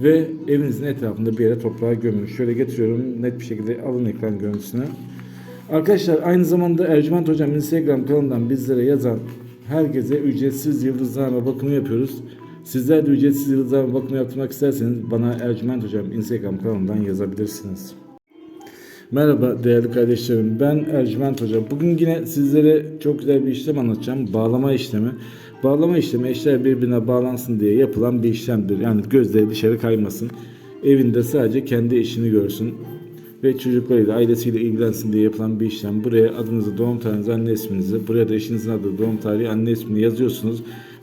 ve evinizin etrafında bir yere toprağa gömün. Şöyle getiriyorum net bir şekilde alın ekran görüntüsünü. Arkadaşlar aynı zamanda Ercüment Hocam Instagram kanalından bizlere yazan herkese ücretsiz yıldızlarla bakımı yapıyoruz. Sizler de ücretsiz yıldızlarla bakımı yaptırmak isterseniz bana Ercüment Hocam Instagram kanalından yazabilirsiniz. Merhaba değerli kardeşlerim. Ben Ercüment Hoca. Bugün yine sizlere çok güzel bir işlem anlatacağım. Bağlama işlemi. Bağlama işlemi eşler birbirine bağlansın diye yapılan bir işlemdir. Yani gözleri dışarı kaymasın. Evinde sadece kendi eşini görsün ve çocuklarıyla, ailesiyle ilgilensin diye yapılan bir işlem. Buraya adınızı, doğum tarihinizi, anne isminizi, buraya da eşinizin adı, doğum tarihi, anne ismini yazıyorsunuz.